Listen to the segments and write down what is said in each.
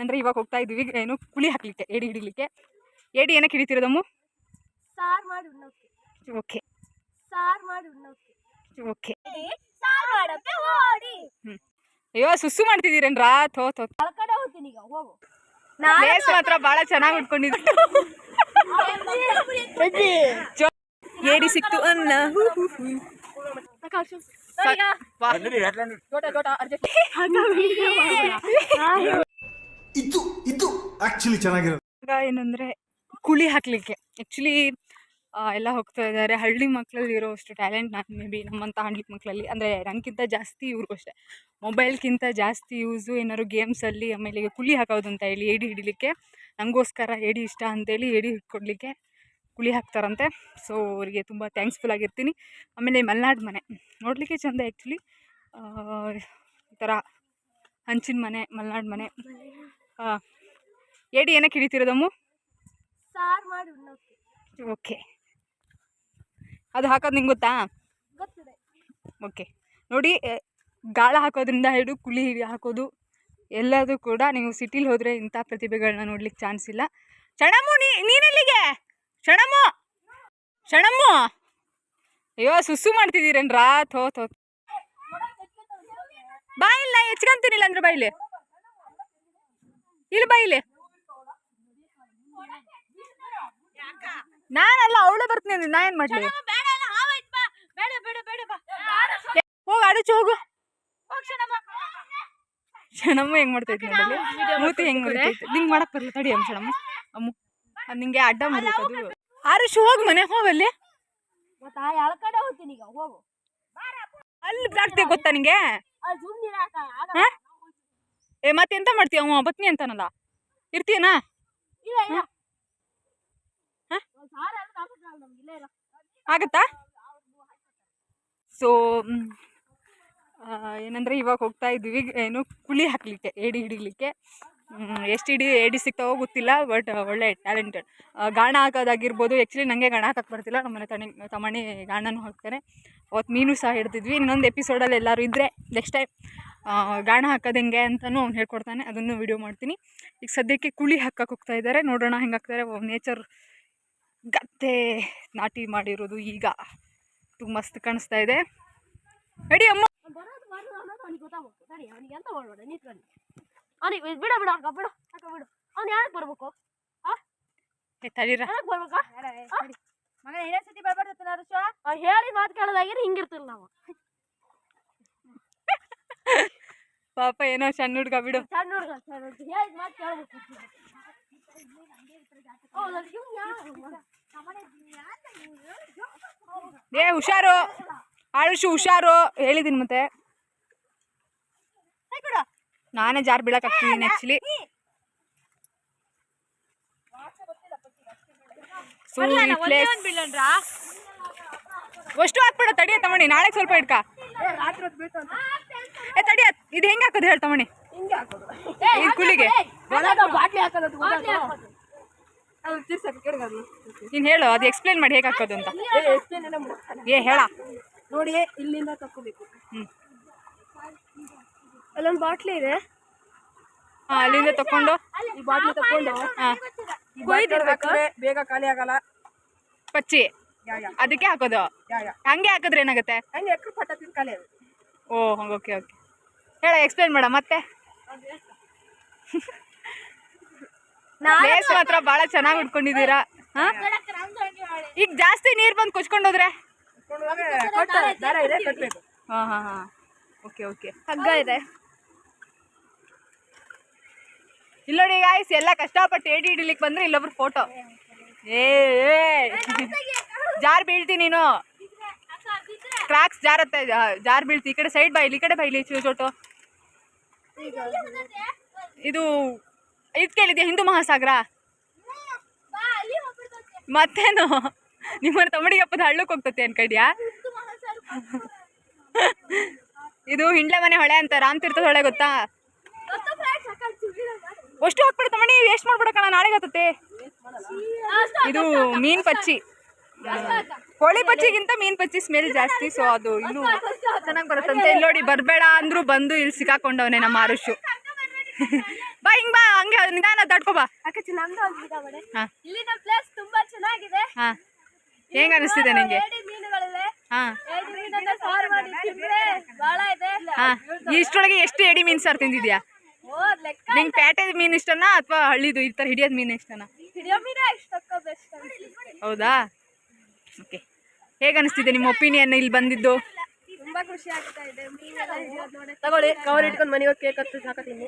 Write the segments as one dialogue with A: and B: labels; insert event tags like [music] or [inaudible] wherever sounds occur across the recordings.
A: ಏನಂದ್ರೆ ಇವಾಗ ಹೋಗ್ತಾ ಇದ್ವಿ ಏನು ಕುಳಿ ಹಾಕ್ಲಿಕ್ಕೆ ಏಡಿ ಹಿಡಿಲಿಕ್ಕೆ. ಏಡಿ ಏನಕ್ಕೆ ಹಿಡಿತಿರೋದಮ್ಮು
B: ಸಾರ್ ಮಾಡಿ ಉಣ್ಣೋಕೆ.
A: ಓಕೆ.
B: ಸಾರ್ ಮಾಡಿ ಉಣ್ಣೋಕೆ.
A: ಓಕೆ.
B: ಸಾರ್ ಮಾಡಕ್ಕೆ ಓಡಿ.
A: ಅಯ್ಯೋ ಸುಸ್ಸು ಮಾಡ್ತಿದ್ದೀರೇನ್ರಾ? ಥೋ ಥೋ.
B: ಕಡೆ ಹೋಗ್ತೀನಿ ಈಗ ಹೋಗು.
A: ಪ್ಲೇಸ್ ಮಾತ್ರ ಭಾಳ ಚೆನ್ನಾಗಿ ಉಟ್ಕೊಂಡಿದ್ದು ಏಡಿ ಸಿಕ್ತು ಅನ್ನ. ಹೂ, ಹೂ.
C: ಇದು ಇದು ಚೆನ್ನಾಗಿರೋದು.
A: ಈಗ ಏನಂದ್ರೆ ಕುಳಿ ಹಾಕಲಿಕ್ಕೆ. ಆ್ಯಕ್ಚುಲಿ ಎಲ್ಲ ಹೋಗ್ತಾ ಇದ್ದಾರೆ. ಹಳ್ಳಿ ಮಕ್ಕಳಲ್ಲಿ ಇರೋ ಅಷ್ಟು ಟ್ಯಾಲೆಂಟ್ ನಾನು ಮೇ ಬಿ ನಮ್ಮಂಥ ಹಳ್ಳಿ ಮಕ್ಕಳಲ್ಲಿ ಅಂದರೆ ನನಗಿಂತ ಜಾಸ್ತಿ ಇವ್ರಿಗೂ ಅಷ್ಟೇ. ಮೊಬೈಲ್ಗಿಂತ ಜಾಸ್ತಿ ಯೂಸು ಏನಾದ್ರು ಗೇಮ್ಸಲ್ಲಿ ಆಮೇಲೆ ಈಗ ಕುಳಿ ಹಾಕೋದು ಅಂತ ಹೇಳಿ ಏಡಿ ಹಿಡಿಲಿಕ್ಕೆ ನನಗೋಸ್ಕರ ಏಡಿ ಇಷ್ಟ ಅಂತೇಳಿ ಏಡಿ ಹಿಡ್ಕೊಡ್ಲಿಕ್ಕೆ ಕುಳಿ ಹಾಕ್ತಾರಂತೆ. ಸೊ ಅವರಿಗೆ ತುಂಬ ಥ್ಯಾಂಕ್ಸ್ಫುಲ್ ಆಗಿರ್ತೀನಿ. ಆಮೇಲೆ ಮಲೆನಾಡು ಮನೆ. ನೋಡಲಿಕ್ಕೆ ಚೆಂದ ಆ್ಯಕ್ಚುಲಿ ಈ ಥರ ಹಂಚಿನ ಮನೆ, ಮಲೆನಾಡು ಮನೆ. ಆ, ಏಡಿ ಏನಕ್ಕೆ ಹಿಡಿತಿರೋದಮ್ಮು
B: ಸಾರು ಮಾಡಿ
A: ಓಕೆ. ಅದು ಹಾಕೋದು ನಿಂಗೆ ಗೊತ್ತಾ?
B: ಗೊತ್ತಿದೆ.
A: ಓಕೆ. ನೋಡಿ ಗಾಳ ಹಾಕೋದ್ರಿಂದ ಹಿಡಿದು ಕುಳಿ ಹಿಡಿ ಹಾಕೋದು ಎಲ್ಲದೂ ಕೂಡ ನೀವು ಸಿಟಿಲಿ ಹೋದರೆ ಇಂಥ ಪ್ರತಿಭೆಗಳನ್ನ ನೋಡ್ಲಿಕ್ಕೆ ಚಾನ್ಸ್ ಇಲ್ಲ. ಚಣಮು ನೀ ನೀನೆಲ್ಲಿಗೆ? ಚಣಮು ಚಣಮ್ಮು ಅಯ್ಯೋ ಸುಸ್ಸು ಮಾಡ್ತಿದ್ದೀರೇನ್ರಾ? ಥೋ ಥೋ. ಬಾಯಿಲ್ಲ ಹೆಚ್ಕೊಂತೀನಿಲ್ಲ ಅಂದ್ರೆ ಬಾಯಿಲೆ ಇಲ್ಲಿ ಬೈಲಿ ನಾನಲ್ಲ ಅವಳು ಬರ್ತೀನಿ ನಾ ಏನು ಮಾಡಲಿ? ಹೋಗ ಅಡಚು ಹೋಗು. ಶಣಮ್ಮ ಹೆಂಗ್ ಮಾಡ್ತೈತಿ ಮೂತಿ ಹೆಂಗ್ ಮಾಡ್ತೈತಿ ನಿಂಗೆ ಮಾಡಕ್ ಬರಲ್ಲ ತಡಿ ಅಮ್ಮ ಶಣಮ್ಮ ಅಮ್ಮ ನಿಂಗೆ ಅಡ್ಡ ಮಾಡ್ಬೇಕು ಆರುಷ್ ಹೋಗ್ ಮನೆ ಹೋಗಲ್ಲಿ ಅಲ್ಲಿ. ಬರ್ತೀವಿ ಗೊತ್ತಾ ನಿಂಗೆ? ಏ ಮತ್ತೆ ಎಂತ ಮಾಡ್ತೀಯ? ಅವ ಬತ್ನಿ ಅಂತಾನಲ್ಲ. ಇರ್ತೀಯನಾ? ಆಗತ್ತಾ? ಸೊ ಏನಂದರೆ ಇವಾಗ ಹೋಗ್ತಾ ಇದ್ವಿ ಏನು ಕುಳಿ ಹಾಕ್ಲಿಕ್ಕೆ ಏಡಿ ಹಿಡಿಲಿಕ್ಕೆ. ಎಷ್ಟು ಇಡೀ ಏಡಿ ಸಿಗ್ತಾವೋ ಗೊತ್ತಿಲ್ಲ ಬಟ್ ಒಳ್ಳೆ ಟ್ಯಾಲೆಂಟೆಡ್ ಗಾಣ ಹಾಕೋದಾಗಿರ್ಬೋದು. ಆ್ಯಕ್ಚುಲಿ ನನಗೆ ಗಾಣ ಹಾಕಕ್ಕೆ ಬರ್ತಿಲ್ಲ. ನಮ್ಮನೆ ತಣಿ ತಮಣಿ ಗಾಣನೂ ಹಾಕ್ತಾರೆ. ಅವತ್ತು ಮೀನು ಸಹ ಹಿಡ್ತಿದ್ವಿ ಇನ್ನೊಂದು ಎಪಿಸೋಡಲ್ಲಿ ಎಲ್ಲರೂ ಇದ್ದರೆ ನೆಕ್ಸ್ಟ್ ಟೈಮ್ ಗಾಣ ಹಾಕೋದು ಹೆಂಗೆ ಅಂತಲೂ ಅವ್ನು ಹೇಳ್ಕೊಡ್ತಾನೆ. ಅದನ್ನು ವಿಡಿಯೋ ಮಾಡ್ತೀನಿ. ಈಗ ಸದ್ಯಕ್ಕೆ ಕುಳಿ ಹಾಕಕ್ಕೆ ಹೋಗ್ತಾ ಇದ್ದಾರೆ ನೋಡೋಣ ಹೆಂಗೆ ಹಾಕ್ತಾರೆ ನೇಚರ್ ಗತ್ತೆ ನಾಟಿ ಮಾಡಿರೋದು ಈಗ. ತುಂಬ ಮಸ್ತ್ ಕಾಣಿಸ್ತಾ ಇದೆ. ರೆಡಿ ಅಮ್ಮ.
B: ಬಿಡ ಬಿಡ ಅಕ್ಕ ಬಿಡು ಅಕ್ಕ ಬಿಡು. ಅವ್ನು ಯಾಕೆ ಬರ್ಬೇಕು?
A: ತಡೀರ.
B: ಬರ್ಬೇಕಾ? ಮಗ ಏನೇ ಸತಿ ಬರ್ಬಾರ್ದು ಅವ್ನು ಹೇಳಿ ಮಾತು ಕೇಳೋದಾಗಿದ್ರೆ ಹಿಂಗಿರ್ತಿಲ್ಲ ನಾವು.
A: ಪಾಪ ಏನೋ ಸಣ್ಣ ಹುಡ್ಗ ಬಿಡು.
B: ಸಣ್ಣ ಹುಡುಗ
A: ಏ ಹುಷಾರು. ಆಳುಷು ಹುಷಾರು. ಹೇಳಿದೀನಿ ಮತ್ತೆ. ನಾನೇ ಜಾರ್ ಬೀಳಕ್ ಆಗ್ತಿದ್ದೀನಿ ಆಕ್ಚುಲಿ ಅಷ್ಟು ಹಾಕ್ಬಿಡ ತಡಿಯ ತಮಣಿ ನಾಳೆ ಸ್ವಲ್ಪ ಇಡ್ಕ ಏ ತಡಿ ಇದು ಹೆಂಗೆ ಹಾಕೋದು ಹೇಳ್ತಾ ಮಣಿ? ಇದು ಕುಳಿಗೆ ನೀನು ಹೇಳು ಅದು ಎಕ್ಸ್ಪ್ಲೇನ್ ಮಾಡಿ ಹೇಗೆ ಹಾಕೋದು ಅಂತ. ಏ ಹೇಳ.
B: ನೋಡಿ ಇಲ್ಲಿಂದ ತಕ್ಕೋಬೇಕು.
A: ಹ್ಞೂ
B: ಅಲ್ಲೊಂದು ಬಾಟ್ಲಿ ಇದೆ.
A: ಹಾಂ ಅಲ್ಲಿಂದ ತಕೊಂಡು
B: ಈ ಬಾಟ್ಲಿ ತಕೊಂಡು
A: ಹಾಂ.
B: ಬೇಗ ಖಾಲಿ ಆಗಲ್ಲ.
A: ಪಚ್ಚಿ. ಅದಕ್ಕೆ ಹಾಕೋದು? ಹಂಗೆ ಹಾಕಿದ್ರೆ ಏನಾಗುತ್ತೆ?
B: ಹಂಗೆ ಎಕ್ರ ಪಟ್ಟ ಖಾಲಿ
A: ಓ ಹಂಗೆ ಓಕೆ ಓಕೆ. ಹೇಳ ಎಕ್ಸ್ಪ್ಲೇನ್ ಮಾಡ ಮತ್ತೆ? ಲೇಸ್ ಮಾತ್ರ ಭಾಳ ಚೆನ್ನಾಗಿ ಉಟ್ಕೊಂಡಿದ್ದೀರಾ? ಹಾಂ? ಈಗ ಜಾಸ್ತಿ ನೀರು ಬಂದು ಕುಚ್ಕೊಂಡೋದ್ರೆ
B: ದಾರ ಇದೆ ಕಟ್ಟಬೇಕು
A: ಹಾಂ ಹಾಂ ಹಾಂ. Okay okay.
B: ಹಗ್ಗ ಇದೆ.
A: ಇಲ್ಲಿ ನೋಡಿ ಗಾಯ್ಸ್ ಎಲ್ಲ ಕಷ್ಟಪಟ್ಟು ಏಡಿ ಹಿಡಿಲಿಕ್ಕೆ ಬಂದ್ರೆ ಇಲ್ಲೊಬ್ರು ಫೋಟೋ ಏ. ಜಾರ್ ಬೀಳ್ತಿ ನೀನು. ಕ್ರಾಕ್ಸ್ ಜಾರತ್ತೆ ಜಾರ್ ಬೀಳ್ತಿ. ಈ ಕಡೆ ಸೈಡ್ ಬೈಲಿ ಈ ಕಡೆ ಬೈಲಿ ಚೋಟು. ಇದು ಇದು ಕೇಳಿದ್ಯಾ? ಹಿಂದೂ ಮಹಾಸಾಗರ? ಮತ್ತೇನು? ನಿಮ್ಮ ತಮ್ಮಡಿಗೆ ಹಬ್ಬದ ಹಳ್ಳಕ್ಕೆ ಹೋಗ್ತತಿ ಅನ್ಕಡ್ಯಾ? ಇದು ಹಿಂಡ್ಲೆ ಮನೆ ಹೊಳೆ ಅಂತ ರಾಮತೀರ್ಥದ ಹೊಳೆ ಗೊತ್ತಾ? ಅಷ್ಟು ಹಾಕ್ಬಿಡ ತಮ್ಮಣಿ ವೇಸ್ಟ್ ಮಾಡ್ಬಿಡಕಣ ನಾಳೆ ಹತ್ತತೆ. ಇದು ಮೀನ್ ಪಚ್ಚಿ. ಕೋಳಿ ಪಚ್ಚಿಗಿಂತ ಮೀನ್ ಪಚ್ಚಿ ಸ್ಮೆಲ್ ಜಾಸ್ತಿ ಸೊ ಅದು ಇನ್ನೂ ಚೆನ್ನಾಗಿ ಬರುತ್ತಂತೆ. ಇಲ್ಲಿ ನೋಡಿ ಬರಬೇಡ ಅಂದ್ರು ಬಂದು ಇಲ್ಲಿ ಸಿಕ್ಕಾಕೊಂಡವನೆ ನಮ್ಮ ಆರುಷು. ಬಾ ಹಿಂಗ್ ಬಾ ಹಂಗೆ ನಿಧಾನ ತಡ್ಕೊ ಬಾ. ಹೆಂಗ್ ಅನಿಸ್ತಿದೆ ನಿಂಗೆ? ಇಷ್ಟೊಳಗೆ ಎಷ್ಟು ಎಡಿ ಮೀನ್ ಸಾರು ತಿಂದಿದ್ಯಾ? ನಿಂಗೆ ಪ್ಯಾಟೆ ಮೀನ್ ಇಷ್ಟನಾ ಅಥವಾ ಹಳ್ಳಿದು ಈ ತರ ಹಿಡಿಯೋದ್ ಮೀನ್ ಇಷ್ಟನಾ? ಹೌದಾ? ಹೇಗೆ ಅನಿಸ್ತಿದೆ ನಿಮ್ಮ ಒಪಿನಿಯನ್ ಇಲ್ಲಿ ಬಂದಿದ್ದು?
B: ತುಂಬಾ ಖುಷಿ ಆಗ್ತಾ ಇದೆ. ತಗೊಳ್ಳಿ ಕವರ್ ಇಟ್ಕೊಂಡು ಮನೆಗೆ ಕೇಕ್ ಹತ್ತು ಸಾಕತ್ತೀನಿ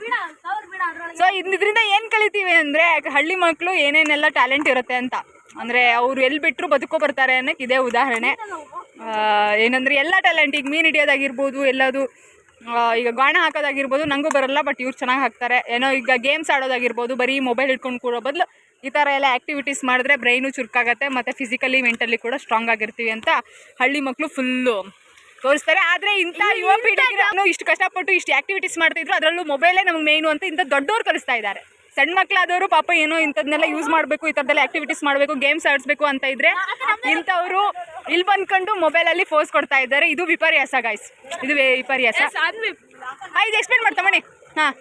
B: ಬಿಡ ಕವರ್ ಬಿಡ ಅದ್ರೊಳಗೆ.
A: ಸೊ ಇದ್ರಿಂದ ಏನು ಕಲಿತೀವಿ ಅಂದರೆ ಹಳ್ಳಿ ಮಕ್ಕಳು ಏನೇನೆಲ್ಲ ಟ್ಯಾಲೆಂಟ್ ಇರುತ್ತೆ ಅಂತ. ಅಂದರೆ ಅವ್ರು ಎಲ್ಲಿ ಬಿಟ್ಟರು ಬದುಕೋ ಬರ್ತಾರೆ ಅನ್ನೋಕ್ಕೆ ಇದೇ ಉದಾಹರಣೆ. ಏನಂದ್ರೆ ಎಲ್ಲ ಟ್ಯಾಲೆಂಟ್ ಈಗ ಮೀನು ಹಿಡಿಯೋದಾಗಿರ್ಬೋದು ಎಲ್ಲದು ಈಗ ಗಾಣ ಹಾಕೋದಾಗಿರ್ಬೋದು ನನಗೂ ಬರಲ್ಲ ಬಟ್ ಇವ್ರು ಚೆನ್ನಾಗಿ ಹಾಕ್ತಾರೆ. ಏನೋ ಈಗ ಗೇಮ್ಸ್ ಆಡೋದಾಗಿರ್ಬೋದು ಬರೀ ಮೊಬೈಲ್ ಇಟ್ಕೊಂಡು ಕೂರೋ ಬದಲು ಈ ಥರ ಎಲ್ಲ ಆ್ಯಕ್ಟಿವಿಟೀಸ್ ಮಾಡಿದ್ರೆ ಬ್ರೈನು ಚುರುಕಾಗತ್ತೆ ಮತ್ತು ಫಿಸಿಕಲಿ ಮೆಂಟಲಿ ಕೂಡ ಸ್ಟ್ರಾಂಗ್ ಆಗಿರ್ತೀವಿ ಅಂತ ಹಳ್ಳಿ ಮಕ್ಕಳು ಫುಲ್ಲು ತೋರಿಸ್ತಾರೆ. ಆದರೆ ಇಂಥ ಯುವ ಪೀಳಿಗೆ ನಾನು ಇಷ್ಟು ಕಷ್ಟಪಟ್ಟು ಇಷ್ಟು ಆ್ಯಕ್ಟಿವಿಟೀಸ್ ಮಾಡ್ತಿದ್ರು ಅದರಲ್ಲೂ ಮೊಬೈಲೇ ನಮ್ಗೆ ಮೇಯ್ನು ಅಂತ ಇಂಥ ದೊಡ್ಡವ್ರು ಕಲಿಸ್ತಾ ಇದ್ದಾರೆ ಸಣ್ಣ ಮಕ್ಕಳಾದವರು ಪಾಪ ಏನೋ ಇಂಥದ್ದನ್ನೆಲ್ಲ ಯೂಸ್ ಮಾಡಬೇಕು ಈ ಥರದ್ದೆಲ್ಲ ಆ್ಯಕ್ಟಿವಿಟೀಸ್ ಮಾಡಬೇಕು ಗೇಮ್ಸ್ ಆಡಿಸ್ಬೇಕು ಅಂತ ಇದ್ರೆ ಇಂಥವರು ಇಲ್ಲಿ ಬಂದ್ಕೊಂಡು ಮೊಬೈಲಲ್ಲಿ ಫೋರ್ಸ್ ಕೊಡ್ತಾ ಇದ್ದಾರೆ. ಇದು ವಿಪರ್ಯಾಸ ಗಾಯ್ಸ್ ಇದು ವಿಪರ್ಯಾಸ. ಆಯ್ತು ಇದು ಎಕ್ಸ್ಪ್ಲೇನ್ ಮಾಡ್ತಾ ಮಣಿ. ಹಾಂ.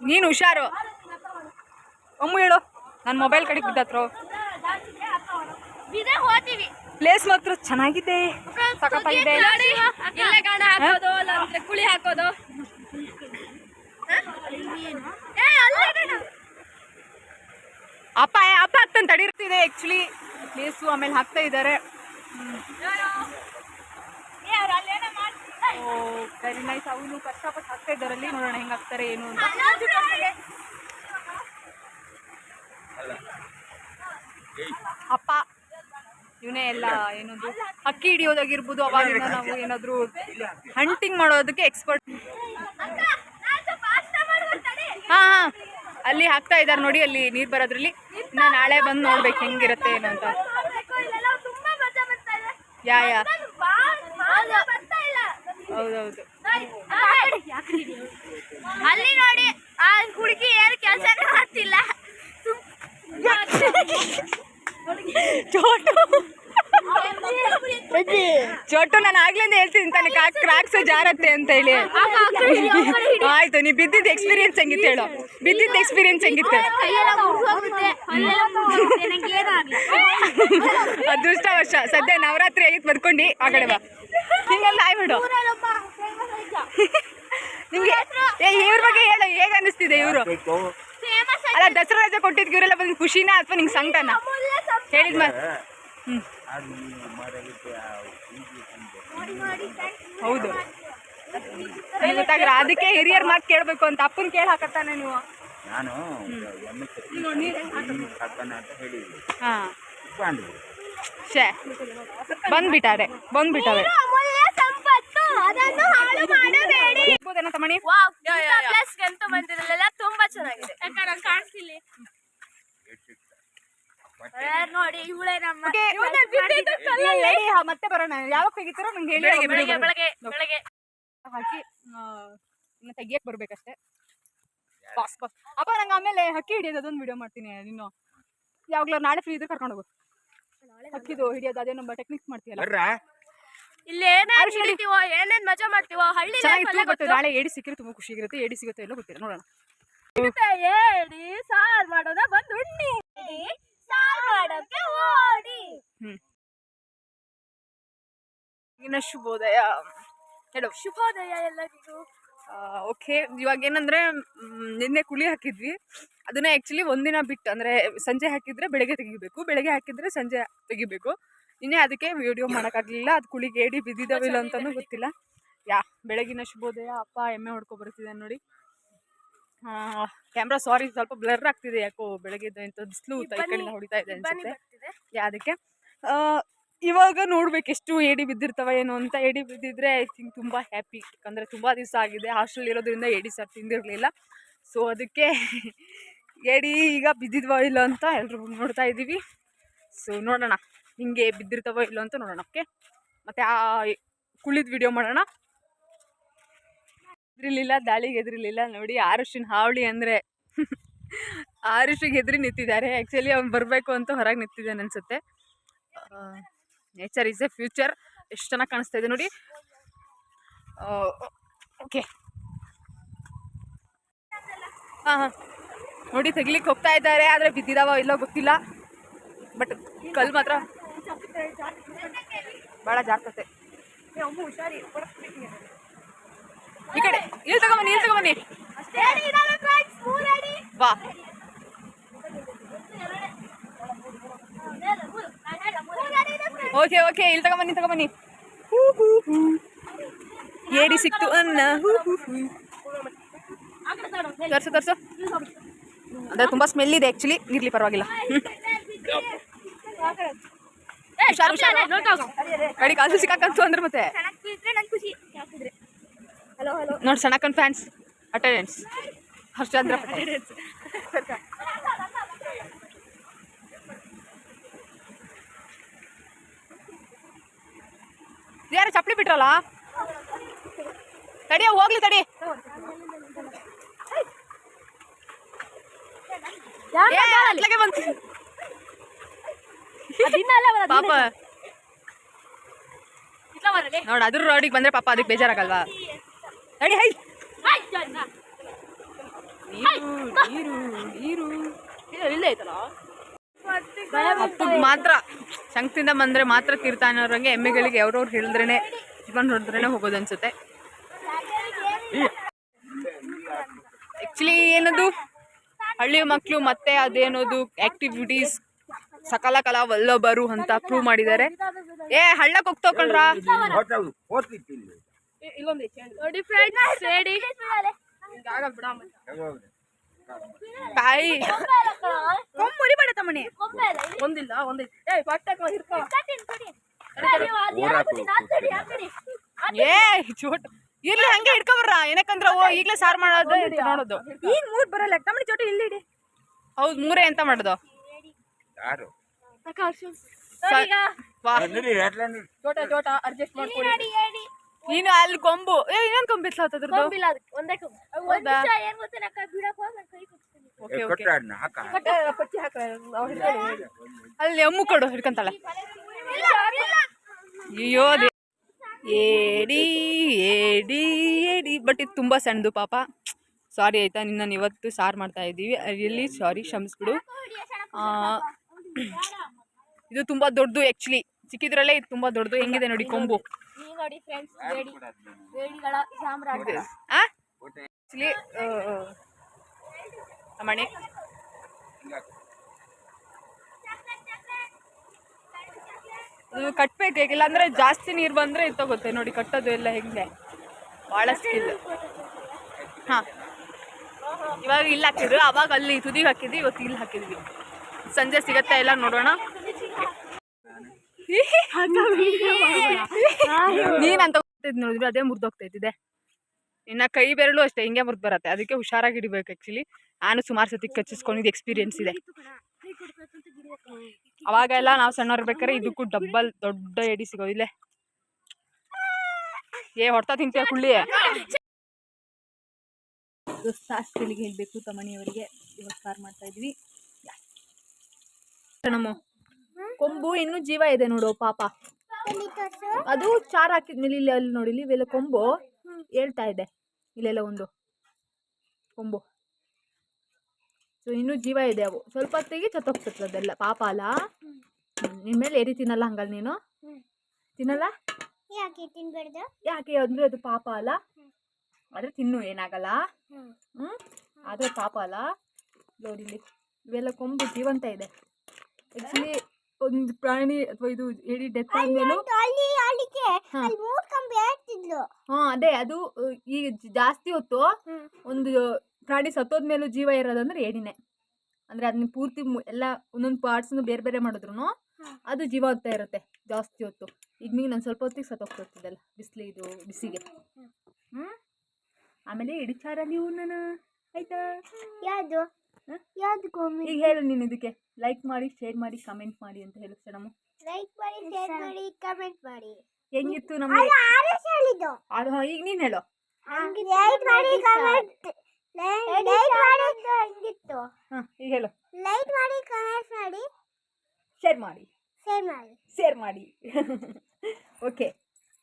A: ನೀನು ಹುಷಾರು. ಒಮ್ಮೆ ಹೇಳು. ನನ್ನ ಮೊಬೈಲ್ ಕಡೆಗೆ ಬಿದ್ದತ್ರ. ಪ್ಲೇಸ್ ಮಾತ್ರ ಚೆನ್ನಾಗಿದೆ. ಸಖತ್ತಾಗಿದೆ.
B: ಕುಳಿ ಹಾಕೋದು.
A: ಅಪ್ಪ ಅಪ್ಪ ಹತ್ತನ್ ತಡಿರ್ತಿದೆ ಆ್ಯಕ್ಚುಲಿ ಪ್ಲೇಸು ಆಮೇಲೆ ಹಾಕ್ತಾ ಇದ್ದಾರೆ. ಓ ವೆರಿ ನೈಸ್ ಅವನು ಕಷ್ಟಪಟ್ಟು ಹಾಕ್ತಾ ಇದ್ದಾರೆ ಅಲ್ಲಿ ನೋಡೋಣ ಹೆಂಗೆ ಹಾಕ್ತಾರೆ ಏನು ಅಂತ. ಅಪ್ಪ, ಇವನೇ ಎಲ್ಲ ಏನದು ಅಕ್ಕಿ ಹಿಡಿಯೋದಾಗಿರ್ಬೋದು ಅವಾಗಿಂದ ನಾವು ಏನಾದರೂ ಹಂಟಿಂಗ್ ಮಾಡೋದಕ್ಕೆ ಎಕ್ಸ್ಪರ್ಟ್
B: ನಾನ್.
A: ಹಾಂ ಹಾಂ ಅಲ್ಲಿ ಹಾಕ್ತಾ ಇದ್ದಾರೆ ನೋಡಿ, ಅಲ್ಲಿ ನೀರು ಬರೋದ್ರಲ್ಲಿ ಇನ್ನು ನಾಳೆ ಬಂದು ನೋಡ್ಬೇಕು ಹೆಂಗಿರುತ್ತೆ ಏನು ಅಂತ. ಯಾ ಯಾ
B: ನಾನು.
A: ಹೌದೌದು
B: ಅಲ್ಲಿ ನೋಡಿ, ಆ ಹುಡುಗಿ ಏನು ಕೆಲಸ ಮಾಡ್ತಿಲ್ಲ
A: ಚೋಟು ಚೋಟು ನಾನು ಆಗ್ಲಿಂದ ಹೇಳ್ತೀನಿ ತಾನೆ ಕ್ರಾಕ್ಸ್ ಜಾರತ್ತೆ ಅಂತ ಹೇಳಿ ಆಯ್ತು, ನೀ ಬಿದ್ದಿದ್ದ ಎಕ್ಸ್ಪೀರಿಯನ್ಸ್ ಹೆಂಗಿತ್ತು ಹೇಳು ಬಿದ್ದಿದ್ದ ಎಕ್ಸ್ಪೀರಿಯನ್ಸ್ ಹೆಂಗಿತ್ತು
B: ಅದೃಷ್ಟ.
A: ಅದೃಷ್ಟವಶ ಸದ್ಯ ನವರಾತ್ರಿ ಆಗಿತ್ತು, ಬರ್ಕೊಂಡು, ಆ ಕಡೆ ಬಾ ಹಿಂಗೆಲ್ಲ ಆಯ್ಬಿಡು. ನಿಮ್ಗೆ ಇವ್ರ ಬಗ್ಗೆ ಹೇಳು, ಹೇಗೆ ಅನಿಸ್ತಿದೆ ಇವರು. ಅಲ್ಲ ದಸರಾ ರಜೆ ಕೊಟ್ಟಿದ್ಕೆ ಇವರೆಲ್ಲ ಬಂದು ಖುಷಿನಾ ಅಥವಾ ನಿಂಗೆ ಸಂಕಟನ?
B: ಹೇಳಿದ ಸಂಪತ್ತು.
A: ಹೇಳಿದ್ ಮಾ ಹ್ಮ್.
B: ನೋಡಿ, ನೋಡಿ, thank you.
A: ಹೌದು. ಗೊತ್ತಾಗಲ್ಲ ಗೊತ್ತಾಗ್ರ ಅದಕ್ಕೆ ಹಿರಿಯರ್ ಮಾತು ಕೇಳಬೇಕು ಅಂತ. ಅಪ್ಪನ್ ಕೇಳಿ ಹಾಕತ್ತಾನೆ ನೀವು.
D: ನಾನು
A: ಹಾಂ. ಶೇ ಬಂದ್ಬಿಟ್ಟಾರೆ
B: ಸಂಪತ್ತು ಅದನ್ನು ಹಾಳು ಮಾಡಬೇಡಿ.
A: ಇರ್ಬೋದೇನೋ ತಮ್ಮಣಿ
B: ಪ್ಲಸ್ ಗಂಟು ಬಂದಿರಲಿಲ್ಲ ತುಂಬಾ ಚೆನ್ನಾಗಿದೆ. ಯಾಕಂದ್ರೆ ಕಾಣಿಸ್ತಿಲ್ಲ ನೋಡಿ ಇವಳೇ ನಮ್ಮ
A: ಮತ್ತೆ ಬರೋಣ. ಯಾವಾಗ ತೆಗಿತಾರೋ ನಂಗೆ ಹೇಳಿ
B: ಬೆಳಗ್ಗೆ ಬೆಳಗ್ಗೆ. ಬೆಳಗ್ಗೆ.
A: ಹಾಕಿ ಇನ್ನು ತೆಗಿಯಕ್ ಬರ್ಬೇಕಷ್ಟೇ. ಬಾಸ್ ಬಾಸ್ ಅಪ್ಪ ನಂಗೆ ಆಮೇಲೆ ಹಕ್ಕಿ ಹಿಡಿಯೋದು ಅದೊಂದು ವಿಡಿಯೋ ಮಾಡ್ತೀನಿ ನೀನು ಯಾವಾಗ್ಲೂ ನಾಳೆ ಫ್ರೀ ಇದ್ರೆ ಕರ್ಕೊಂಡು ಹೋಗು. ಹಕ್ಕಿದು ಹಿಡಿಯೋದು ಅದೇನೋ ಟೆಕ್ನಿಕ್ಸ್ ಮಾಡ್ತೀಯಲ್ಲ.
B: ಇಲ್ಲಿ ಏನೇನ್ ಹಿಡಿತೀವೋ ಏನೇನ್ ಮಜಾ ಮಾಡ್ತೀವೋ ಹಳ್ಳಿ
A: ನಾಳೆ ಏಡಿ ಸಿಕ್ಕಿದ್ರೆ ತುಂಬಾ ಖುಷಿಯಾಗಿರುತ್ತೆ ಏಡಿ ಸಿಗುತ್ತೆ ಎಲ್ಲೋ ಗೊತ್ತಿಲ್ಲ. ನೋಡೋಣ.
B: ಏಡಿ ಸಾರ್ ಮಾಡೋದ ಬಂದು ಉಣ್ಣಿ. ಸಾರ್ ಮಾಡೋಕೆ ಓಡಿ.
A: ಇನ್ನ ಶುಭೋದಯ. ಹೇಳು.
B: ಶುಭೋದಯ ಎಲ್ಲರಿಗೂ.
A: ಓಕೆ. ಇವಾಗ ಏನಂದ್ರೆ ನಿನ್ನೆ ಕುಳಿ ಹಾಕಿದ್ವಿ. ಅದನ್ನ ಆಕ್ಚುಲಿ ಒಂದಿನ ಬಿಟ್ಟು ಅಂದ್ರೆ ಸಂಜೆ ಹಾಕಿದ್ರೆ ಬೆಳಗ್ಗೆ ತೆಗಿಬೇಕು. ಬೆಳಗ್ಗೆ ಹಾಕಿದ್ರೆ ಸಂಜೆ ತೆಗಿಬೇಕು. ನಿನ್ನೆ ಅದಕ್ಕೆ ವಿಡಿಯೋ ಮಾಡೋಕ್ಕಾಗಲಿಲ್ಲ. ಅದು ಕುಳಿಗೆ ಏಡಿ ಬಿದ್ದಿದ್ದಾವಿಲ್ಲ ಅಂತಲೂ ಗೊತ್ತಿಲ್ಲ. ಯಾ ಬೆಳಗಿನ ಶುಭೋದಯ. ಅಪ್ಪ ಎಮ್ಮೆ ಹೊಡ್ಕೊ ಬರ್ತಿದೆ ನೋಡಿ. ಕ್ಯಾಮ್ರಾ ಸಾರಿ ಸ್ವಲ್ಪ ಬ್ಲರ್ ಆಗ್ತಿದೆ. ಯಾಕೋ ಬೆಳಗ್ಗೆ ಇಂಥ ಬಿಸಿಲು ಕಡೆಯಿಂದ ಹೊಡಿತಾ ಇದೆ ಅನ್ಸುತ್ತೆ. ಯಾ ಅದಕ್ಕೆ. ಆ, ಇವಾಗ ನೋಡ್ಬೇಕು ಎಷ್ಟು ಏಡಿ ಬಿದ್ದಿರ್ತವ ಏನು ಅಂತ. ಏಡಿ ಬಿದ್ದಿದ್ರೆ ಐ ಥಿಂಕ್ ತುಂಬ ಹ್ಯಾಪಿ ಯಾಕಂದರೆ ತುಂಬ ದಿವಸ ಆಗಿದೆ. ಹಾಸ್ಟೆಲ್ ಇರೋದ್ರಿಂದ ಏಡಿ ಸರ್ ತಿಂದಿರಲಿಲ್ಲ. ಸೊ ಅದಕ್ಕೆ ಏಡಿ ಈಗ ಬಿದ್ದಿದ್ವಾ ಇಲ್ಲ ಅಂತ ಎಲ್ಲರೂ ನೋಡ್ತಾ ಇದ್ದೀವಿ ಸೊ ನೋಡೋಣ. ಹಿಂಗೆ ಬಿದ್ದಿರ್ತಾವೋ ಇಲ್ಲೋ ಅಂತ ನೋಡೋಣ ಓಕೆ ಮತ್ತು ಆ ಕುಳಿದ ವಿಡಿಯೋ ಮಾಡೋಣ. ಎದ್ರಿಲಿಲ್ಲ, ದಾಳಿಗೆ ಎದ್ರಿಲಿಲ್ಲ ನೋಡಿ, ಆರುಷಿನ ಹಾವಳಿ ಅಂದರೆ [laughs] ಆರುಷಿಗೆ ಎದ್ರಿ ನಿಂತಿದ್ದಾರೆ. ಆ್ಯಕ್ಚುಲಿ ಅವ್ನು ಬರಬೇಕು ಅಂತ ಹೊರಗೆ ನಿಂತಿದ್ದಾನೆ ಅನಿಸುತ್ತೆ. ನೇಚರ್ ಈಸ್ ಎ ಫ್ಯೂಚರ್ ಎಷ್ಟು ಚೆನ್ನಾಗಿ ಕಾಣಿಸ್ತಾ ಇದೆ ನೋಡಿ. ಓಕೆ ಹಾಂ ಹಾಂ. ನೋಡಿ ತೆಗಿಲಿಕ್ಕೆ ಹೋಗ್ತಾ ಇದ್ದಾರೆ, ಆದರೆ ಬಿದ್ದಿದಾವ ಇಲ್ಲೋ ಗೊತ್ತಿಲ್ಲ. ಬಟ್ ಕಲ್ಲು ಮಾತ್ರ ಭಾಳ ಜಾರ್ತತೆ ಈ ಕಡೆ ಇಲ್ಲಿ ತಗೊಂಬನ್ನಿ ಇಲ್ಲಿ ತಗೊಂಬನ್ನಿ. ವಾ ಓಕೆ ಓಕೆ ಇಲ್ಲಿ ತಗೊಂಬನ್ನಿ ತಗೊಂಬನ್ನಿ. ಹೂ ಹೂ ಹೂ ಏಡಿ ಸಿಕ್ತು ಅನ್ನ. ಹೂ ಹೂ ಹೂ ತರ್ಸು ತರ್ಸು. ಅದೇ ತುಂಬ ಸ್ಮೆಲ್ ಇದೆ ಆ್ಯಕ್ಚುಲಿ ಇರಲಿ ಪರವಾಗಿಲ್ಲ. ಹುಷಾರು ಕಾಲು ಸಿಕ್ಕಾಕಂತು ಅಂದ್ರೆ ಮತ್ತೆ. ನೋಡಿ ಸಣಕನ್ ಫ್ಯಾನ್ಸ್ ಅಟೆಂಡೆನ್ಸ್ ಹರ್ಷಾಂದ್ರ ಯಾರು ಚಪ್ಪಲಿ ಬಿಟ್ರಲ್ಲ? ತಡಿಯ ಹೋಗ್ಲಿ ತಡಿ. ಬಂತು. ಪಾಪ. ನೋಡ ಅದ್ರ ರೋಡಿಗೆ ಬಂದ್ರೆ ಪಾಪ ಅದಕ್ಕೆ ಬೇಜಾರಾಗಲ್ವಾ? ಹೈ. ನೀರು ನೀರು ನೀರು.
B: ಇಲ್ಲೇ ಐತಲ್ಲ
A: ಅಪ್ಪಗ್ ಮಾತ್ರ. ಶಂಕ್ತಿಂದ ಬಂದ್ರೆ ಮಾತ್ರ ತೀರ್ಥ ಅನ್ನೋರಂಗೆ ಎಮ್ಮೆಗಳಿಗೆ ಅವ್ರವ್ರು ಹೇಳಿದ್ರೇನೆ ಜೀವನ ಹೊಡೆದ್ರೇನೆ ಹೋಗೋದು ಅನ್ಸುತ್ತೆ. ಆ್ಯಕ್ಚುಲಿ ಏನದು? ಹಳ್ಳಿ ಮಕ್ಕಳು ಮತ್ತೆ ಅದೇನೋದು? ಆಕ್ಟಿವಿಟೀಸ್ ಸಕಲ ಕಲಾ ವಲ್ಲಭರು ಅಂತ ಪ್ರೂವ್ ಮಾಡಿದ್ದಾರೆ. ಏ ಹಳ್ಳಕ್ಕೆ
B: ಹೇಳಿ.
D: ಹೋಗ್ರಿ.
A: ತಾಯಿ ಮುರಿಬೇಡ ತಮ್ಮನೆ
B: ಒಂದಿಲ್ಲ ಒಂದಿಲ್ಲ ಏ ಪಟ್ಟಕ್ಕೆ ಹಿಡ್ಕೊ.
D: ಊರಾಕು
A: ಏ ಚೋಟ್. ಇರ್ಲಿ ಹಂಗೆ ಹಿಡ್ಕೊಬರ್ರ ಏನಕ್ಕಂದ್ರ ಓ ಈಗಲೇ ಸಾರ್ ಮಾಡೋದು ನೋಡೋದು. ಈಗ ಮೂರ್ ಬರಲ್ಲ. ತಮ್ಮಣಿ ಚೋಟಿ ಇಲ್ಲಿ ಹೌದು ಮೂರೇ ಎಂತ ಮಾಡೋದು.
D: ಯಾರು.
B: ಚೋಟ ಚೋಟ ಅಡ್ಜಸ್ಟ್ ಮಾಡ್ಕೊಳ್ಳಿ.
A: ನೀನು ಅಲ್ಲಿ ಕೊಂಬು. ಏ ಇನ್ನೊಂದು ಕೊಂಬು ಎತ್ಲಾತದ್ರದ್ದು
B: ಕೊಂಬಿಲ್ಲ ಅದಕ್ಕೆ ಒಂದೇ ಕೊಂಬು.
A: ಹೌದಾ?
B: ಏನ್ ಗೊತ್ತೇನ ಅಕ್ಕ ಬಿಡಕ್ ಹೋಗ್ ನನ್ ಕೈ ಕೊಡ್ತೀನಿ.
A: Okay okay.
D: ಅದ್ನ ಹಾಕ
B: ಪಚ್ಚಿ ಹಾಕ ನಾವು ಹಿಡ್ಕೊಳ್ಳಿ.
A: ಅಲ್ಲಿ ಅಮ್ಮು ಕೊಡು ಹಿಡ್ಕಂತಾಳೆ. ಅಯ್ಯೋ ಏಡಿ ಏಡಿ ಏಡಿ. ಬಟ್ ಇದು ತುಂಬ ಸಣ್ಣದು ಪಾಪ. ಸಾರಿ ಆಯಿತಾ? ನಿನ್ನ ಇವತ್ತು ಸಾರು ಮಾಡ್ತಾ ಇದ್ದೀವಿ ರಿಯಲಿ ಸಾರಿ ಕ್ಷಮಿಸ್ಬಿಡು. ಆ, ಇದು ತುಂಬಾ ದೊಡ್ಡದು ಆಕ್ಚುಲಿ ಸಿಕ್ಕಿದ್ರಲ್ಲೇ ಇದು ತುಂಬಾ ದೊಡ್ಡದು. ಹೆಂಗಿದೆ ನೋಡಿ ಕೊಂಬು.
B: ಈ ನೋಡಿ ಫ್ರೆಂಡ್ಸ್ ಬೇಡಿ ಬೇಡಿಗಳ ಸಾಮ್ರಾಜ್ಯ
A: ಆ? ಆ್ಯಕ್ಚುಲಿ ಅಮ್ಮಣಿ ಅದು ಕಟ್ಬೇಕು ಹೇಗಿಲ್ಲ ಅಂದ್ರೆ ಜಾಸ್ತಿ ನೀರು ಬಂದ್ರೆ ಇದು ತಗೋತೆ ನೋಡಿ ಕಟ್ಟೋದು ಎಲ್ಲ ಹೆಂಗೆ? ಬಹಳ ಸ್ಕಿಲ್ ಹಾ. ಇವಾಗ ಇಲ್ಲಿ ಹಾಕಿದ್ರು. ಅವಾಗ ಅಲ್ಲಿ ತುದಿಗೆ ಹಾಕಿದ್ವಿ ಇವತ್ತು ಇಲ್ಲಿ ಹಾಕಿದ್ವಿ. ಸಂಜೆ ಸಿಗತ್ತಾ ಇಲ್ಲ ನೋಡೋಣ. ನೀನಂತ ನೋಡಿದ್ರೆ ಅದೇ ಮುರಿದೋಗ್ತೈತಿದೆ ಇನ್ನು ಕೈ ಬೆರಳು ಅಷ್ಟೇ, ಹಿಂಗೆ ಮುರ್ದು ಬರುತ್ತೆ. ಅದಕ್ಕೆ ಹುಷಾರಾಗಿ ಹಿಡಿಬೇಕು ಆ್ಯಕ್ಚುಲಿ ನಾನು ಸುಮಾರು ಸತಿ ಕಚ್ಚಿಸ್ಕೊಂಡಿದ್ದು ಎಕ್ಸ್ಪೀರಿಯನ್ಸ್ ಇದೆ. ಅವಾಗ ಎಲ್ಲ ನಾವು ಸಣ್ಣವ್ರು ಇದಕ್ಕೂ ಡಬ್ಬಲ್ ದೊಡ್ಡ ಎಡಿ ಸಿಗೋದಿಲ್ಲ ಏ, ಹೊಡ್ತಾ ತಿಂತೀಯ ಕುಳ್ಳಿ ಹೇಳ್ಬೇಕು ಇವಾಗ ಸಾರು ಮಾಡ್ತಾ ಇದ್ವಿ. ನಮ್ಮ ಕೊಂಬು ಇನ್ನೂ ಜೀವ ಇದೆ ನೋಡು ಪಾಪ. ಅದು ಚಾರ್ ಹಾಕಿದ್ಮೇಲೆ ಇಲ್ಲಿ ಅಲ್ಲಿ ನೋಡಿ ಇಲ್ಲಿ ಇವೆಲ್ಲ ಕೊಂಬು ಹೇಳ್ತಾ ಇದೆ. ಇಲ್ಲೆಲ್ಲ ಒಂದು ಕೊಂಬು. ಸೊ ಇನ್ನು ಜೀವ ಇದೆ ಅವು. ಸ್ವಲ್ಪ ಹೊತ್ತಿಗೆ ಚತ್ತೋಗ್ತದೆ ಅದೆಲ್ಲ ಪಾಪ ಅಲ್ಲ. ನಿನ್ನ ಮೇಲೆ ಏರಿ ತಿನ್ನಲ್ಲ ಹಂಗಲ್ಲ ನೀನು? ತಿನ್ನಲ್ಲ?
B: ಯಾಕೆ ತಿನ್ಬಾರ್ದು?
A: ಯಾಕೆ? ಅಂದ್ರೆ ಅದು ಪಾಪ ಅಲ್ಲ. ಆದ್ರೆ ತಿನ್ನು ಏನಾಗಲ್ಲ. ಹ್ಮ್. ಆದ್ರೆ ಪಾಪ ಅಲ್ಲ. ನೋಡಿ ಇವೆಲ್ಲ ಕೊಂಬು ಜೀವಂತ ಇದೆ. ಆಕ್ಚುಲಿ ಒಂದು ಪ್ರಾಣಿ ಅಥವಾ ಇದು ಏಡಿ ಡೆತ್ ಆದ್ಮೇಲೂ ಹಾ. ಅದೇ ಅದು ಈಗ ಜಾಸ್ತಿ ಹೊತ್ತು ಒಂದು ಪ್ರಾಣಿ ಸತ್ತೋದ್ಮೇಲೂ ಜೀವ ಇರೋದಂದ್ರೆ ಏಡಿನೇ ಅಂದ್ರೆ ಅದನ್ನ ಪೂರ್ತಿ ಎಲ್ಲ ಒಂದೊಂದು ಪಾರ್ಟ್ಸ್ನು ಬೇರೆ ಬೇರೆ ಮಾಡಿದ್ರು ಅದು ಜೀವ ಹೋಗ್ತಾ ಇರುತ್ತೆ ಜಾಸ್ತಿ ಹೊತ್ತು. ಈಗ ಮೀನು ನಾನು ಸ್ವಲ್ಪ ಹೊತ್ತಿಗೆ ಸತ್ತೋಗ್ತಿದ್ದಲ್ಲ ಬಿಸಿಲು ಇದು ಬಿಸಿಗೆ. ಹ್ಮ್ ಆಮೇಲೆ ಇಡಿಚಾರಲ್ಲಿ ನಾನು? ಆಯ್ತಾ?
B: ಯಾವ್ದು?
A: ಈಗ ಹೇಳು ನೀನು ಇದಕ್ಕೆ. ಲೈಕ್ ಮಾಡಿ ಶೇರ್ ಮಾಡಿ ಕಮೆಂಟ್ ಮಾಡಿ ಅಂತ ಹೇಳು ನಮ್ಮ
B: ಲೈಕ್ ಮಾಡಿ ಶೇರ್ ಮಾಡಿ ಕಮೆಂಟ್ ಮಾಡಿ.
A: ಹೆಂಗಿತ್ತು
B: ನಮ್ಮ ಅದು
A: ಈಗ ನೀನು ಹೇಳು.
B: ಲೈಕ್ ಮಾಡಿ ಕಮೆಂಟ್ ಲೈಕ್ ಮಾಡಿ. ಹೆಂಗಿತ್ತು?
A: ಹಾಂ ಈಗ ಹೇಳು.
B: ಲೈಕ್ ಮಾಡಿ ಕಮೆಂಟ್ ಮಾಡಿ.
A: ಶೇರ್ ಮಾಡಿ.
B: ಶೇರ್ ಮಾಡಿ.
A: ಶೇರ್ ಮಾಡಿ. [laughs] ಓಕೆ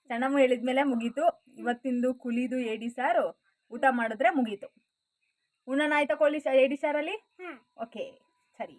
A: ಸಣ್ಣಮ್ಮ ಹೇಳಿದ್ಮೇಲೆ ಮುಗೀತು. ಇವತ್ತಿಂದು ಕುಲಿದು ಏಡಿ ಸಾರು. ಊಟ ಮಾಡಿದ್ರೆ ಮುಗೀತು. ಉಣ್ಣನ ಆಯ್ತಾ ಕೋಳಿ ಎಡಿ ಸಾರಲ್ಲಿ ಓಕೆ ಸರಿ.